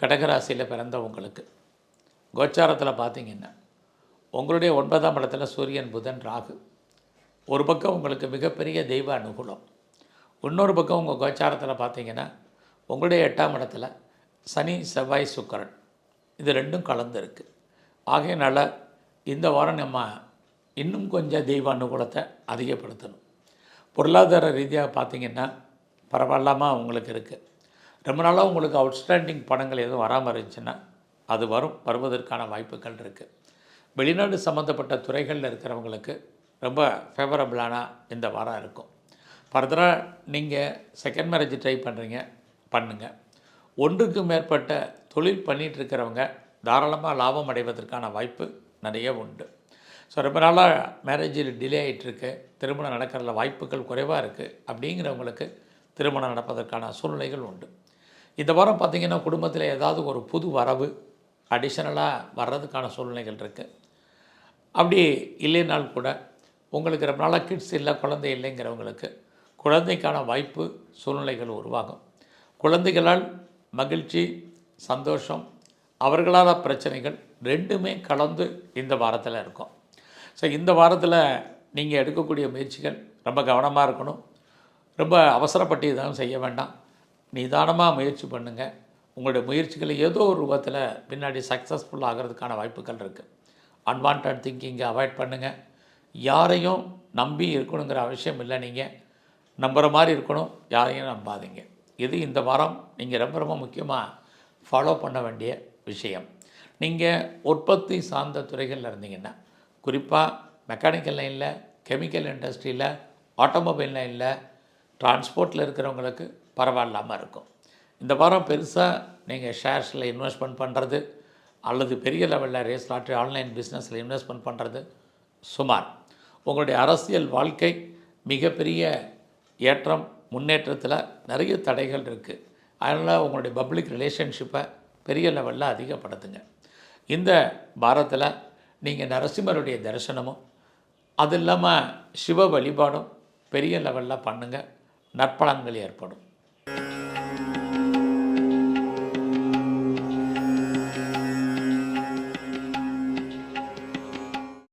கடகராசியில் பிறந்தவங்களுக்கு கோச்சாரத்தில் பார்த்தீங்கன்னா உங்களுடைய ஒன்பதாம் இடத்துல சூரியன் புதன் ராகு. ஒரு பக்கம் உங்களுக்கு மிகப்பெரிய தெய்வ அனுகூலம். இன்னொரு பக்கம் உங்கள் கோச்சாரத்தில் பார்த்தீங்கன்னா உங்களுடைய எட்டாம் இடத்துல சனி செவ்வாய் சுக்கரன். இது ரெண்டும் கலந்துருக்கு. ஆகையினால் இந்த வாரம் நம்ம இன்னும் கொஞ்சம் தெய்வ அனுகூலத்தை அதிகப்படுத்தணும். பொருளாதார ரீதியாக பார்த்திங்கன்னா பரவாயில்லாமல் உங்களுக்கு இருக்குது ரொம்ப நாளாக உங்களுக்கு அவுட்ஸ்டாண்டிங் பணங்கள் எதுவும் வராமல் இருந்துச்சுன்னா அது வரும் வருவதற்கான வாய்ப்புகள் இருக்குது வெளிநாடு சம்மந்தப்பட்ட துறைகளில் இருக்கிறவங்களுக்கு ரொம்ப ஃபேவரபிளான இந்த வாரம் இருக்கும். ஃபர்தராக நீங்கள் செகண்ட் மேரேஜ் ட்ரை பண்ணுறீங்க பண்ணுங்கள் ஒன்றுக்கு மேற்பட்ட தொழில் பண்ணிகிட்டு இருக்கிறவங்க தாராளமாக லாபம் அடைவதற்கான வாய்ப்பு நிறைய உண்டு. ஸோ ரொம்ப நாளாக மேரேஜில் டிலே ஆகிட்டுருக்கு திருமணம் நடக்கிறதுல வாய்ப்புகள் குறைவாக இருக்குது அப்படிங்கிறவங்களுக்கு திருமணம் நடப்பதற்கான சூழ்நிலைகள் உண்டு. இந்த வாரம் பார்த்திங்கன்னா குடும்பத்தில் ஏதாவது ஒரு புது வரவு அடிஷனலாக வர்றதுக்கான சூழ்நிலைகள் இருக்குது அப்படி இல்லைனால் கூட உங்களுக்கு ரொம்ப நாளாக கிட்ஸ் இல்லை குழந்தை இல்லைங்கிறவங்களுக்கு குழந்தைக்கான வாய்ப்பு சூழ்நிலைகள் உருவாகும். குழந்தைகளால் மகிழ்ச்சி சந்தோஷம் அவர்களால் பிரச்சனைகள் ரெண்டுமே கலந்து இந்த வாரத்தில் இருக்கும். ஸோ இந்த வாரத்தில் நீங்கள் எடுக்கக்கூடிய முயற்சிகள் ரொம்ப கவனமாக இருக்கணும். ரொம்ப அவசரப்பட்டு இதெல்லாம் செய்ய வேண்டாம். நிதானமாக முயற்சி பண்ணுங்கள் உங்களுடைய முயற்சிகளை ஏதோ ஒரு ரூபத்தில் பின்னாடி சக்ஸஸ்ஃபுல் ஆகிறதுக்கான வாய்ப்புகள் இருக்குது அன்வான்ட் திங்கிங்கை அவாய்ட் பண்ணுங்கள் யாரையும் நம்பி இருக்கணுங்கிற அவசியம் இல்லை நீங்கள் நம்புகிற மாதிரி இருக்கணும் யாரையும் நம்பாதீங்க. இது இந்த வாரம் நீங்கள் ரொம்ப ரொம்ப முக்கியமாக ஃபாலோ பண்ண வேண்டிய விஷயம். நீங்கள் உற்பத்தி சார்ந்த துறைகளில் இருந்தீங்கன்னா குறிப்பாக மெக்கானிக்கல் லைனில் கெமிக்கல் இண்டஸ்ட்ரியில் ஆட்டோமொபைல் லைனில் டிரான்ஸ்போர்ட்டில் இருக்கிறவங்களுக்கு பரவாயில்லாமல் இருக்கும். இந்த வாரம் பெருசாக நீங்கள் ஷேர்ஸில் இன்வெஸ்ட்மெண்ட் பண்ணுறது அல்லது பெரிய லெவலில் ரேஸ் லாட்ரி ஆன்லைன் பிஸ்னஸில் இன்வெஸ்ட்மெண்ட் பண்ணுறது சுமார். உங்களுடைய அரசியல் வாழ்க்கை மிகப்பெரிய ஏற்றம் முன்னேற்றத்தில் நிறைய தடைகள் இருக்குது அதனால் உங்களுடைய பப்ளிக் ரிலேஷன்ஷிப்பை பெரிய லெவலில் அதிகப்படுத்துங்க. இந்த வாரத்தில் நீங்கள் நரசிம்மருடைய தரிசனமும் அது இல்லாமல் சிவ வழிபாடும் பெரிய லெவலில் பண்ணுங்கள் நற்பலன்கள் ஏற்படும்.